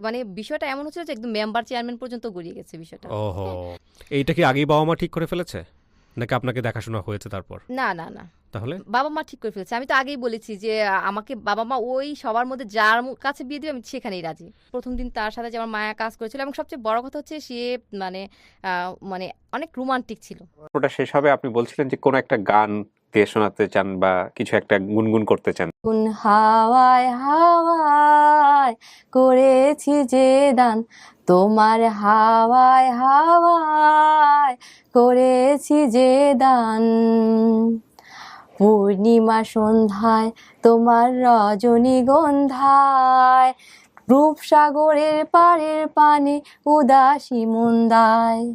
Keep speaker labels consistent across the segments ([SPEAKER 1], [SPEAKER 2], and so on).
[SPEAKER 1] মানে বিষয়টা এমন হচ্ছিল যে একদম মেম্বার চেয়ারম্যান পর্যন্ত গড়িয়ে গেছে বিষয়টা।
[SPEAKER 2] ওহো। এইটা কি আগেই বাবা মা ঠিক করে ফেলেছে? নাকি আপনাকে দেখাশোনা হয়েছে তারপর?
[SPEAKER 1] না না না।
[SPEAKER 2] তাহলে?
[SPEAKER 1] বাবা মা ঠিক করে ফেলেছে। আমি তো আগেই বলেছি যে আমাকে বাবা মা ওই সবার মধ্যে যার কাছে বিয়ে দিবে আমি সেখানেই রাজি। প্রথম দিন তার সাথে যে আমার মায়া কাজ করেছিল এবং সবচেয়ে বড় কথা হচ্ছে সে মানে আহ, মানে অনেক রোমান্টিক ছিল।
[SPEAKER 3] ওটা শেষ হবে। আপনি বলছিলেন যে কোনো একটা গান দিয়ে শোনাতে চান বা কিছু একটা গুনগুন করতে চান।
[SPEAKER 4] হাওয়ায় হাওয়ায় করেছি যে দান। তোমার হাওয়ায় হাওয়ায় করেছি যে দান। পূর্ণিমা সন্ধ্যায় তোমার রজনীগন্ধায় রূপসাগরের পাড়ের পানে উদাসী মন্দায়।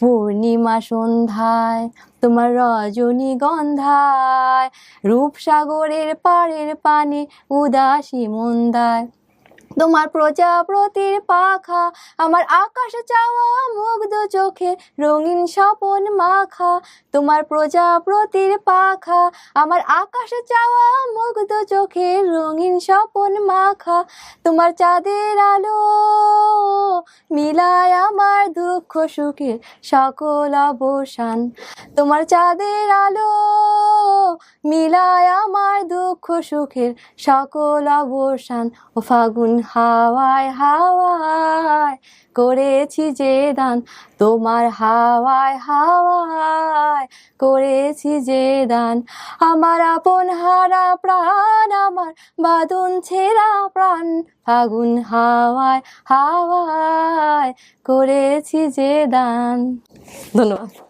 [SPEAKER 4] পূর্ণিমা সন্ধ্যায় তোমার রজনীগন্ধায় রূপসাগরের পাড়ের পানে উদাসী মন্দায়। তোমার প্রজাপতির পাখা, আমার আকাশ চাওয়া মুগ্ধ চোখে রঙিন স্বপন মাখা। তোমার প্রজাপতির পাখা, আমার আকাশ চাওয়া মুগ্ধ চোখে রঙিন স্বপন মাখা। তোমার চাঁদের আলো মিলায় আমার দুঃখ সুখের সকল অবসান। তোমার চাঁদের আলো মিলায় সুখের সকল অবসান। ও ফাগুন হাওয়ায় হাওয়ায় করেছি যে দান। তোমার হাওয়ায় হাওয়ায় করেছি যে দান। আমার আপন হারা প্রাণ, আমার বাদন ছেঁড়া প্রাণ। ফাগুন হাওয়ায় হাওয়ায় করেছি যে দান। ধন্যবাদ।